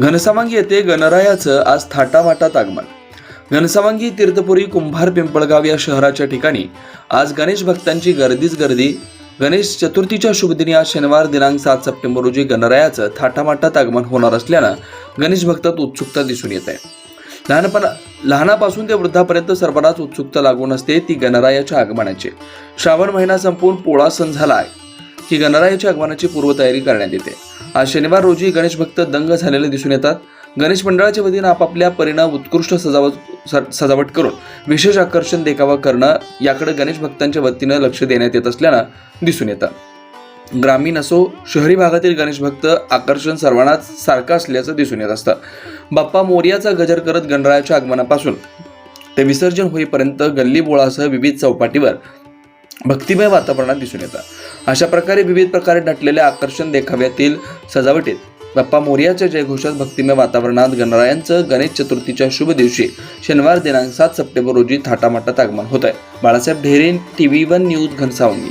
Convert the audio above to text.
घनसावंगी येथे गणरायाचं आज थाटामाटात आगमन घनसावंगी तीर्थपुरी कुंभार पिंपळगाव या शहराच्या ठिकाणी आज गणेश भक्तांची गर्दीच गर्दी. गणेश चतुर्थीच्या शुभदिनी आज शनिवार दिनांक सात सप्टेंबर रोजी गणरायाचं थाटामाटात आगमन होणार असल्यानं गणेश भक्तात उत्सुकता दिसून येत. आहे लहानपणा लहानापासून ते वृद्धापर्यंत सर्वांनाच उत्सुकता लागून असते ती गणरायाच्या आगमनाची. श्रावण महिना संपून पोळा सण झाला आहे की गणरायाच्या आगमनाची पूर्वतयारी करण्यात येते. आज शनिवार रोजी गणेश भक्त दंग झालेले दिसून येतात. गणेश मंडळाच्या वतीनं आपापल्या परिणाम उत्कृष्ट सजावट स- सजावट करून विशेष आकर्षण देखावा करणं याकडे गणेश भक्तांच्या वतीनं लक्ष देण्यात येत असल्यानं दिसून येतं. ग्रामीण असो शहरी भागातील गणेश भक्त आकर्षण सर्वांनाच सारखं असल्याचं दिसून येत असतं. बाप्पा मोर्याचा गजर करत गणरायाच्या आगमनापासून ते विसर्जन होईपर्यंत गल्ली बोळासह विविध चौपाटीवर भक्तिमय वातावरणात दिसून येतात. अशा प्रकारे विविध प्रकारे नटलेल्या आकर्षण देखाव्यातील सजावटीत बाप्पा मोर्याच्या जयघोषात भक्तिमय वातावरणात गणरायांचं गणेश चतुर्थीच्या शुभ दिवशी शनिवार दिनांक सात सप्टेंबर रोजी थाटामाटात आगमन होत आहे Balasaheb Dhere T V one news Ghansawangi.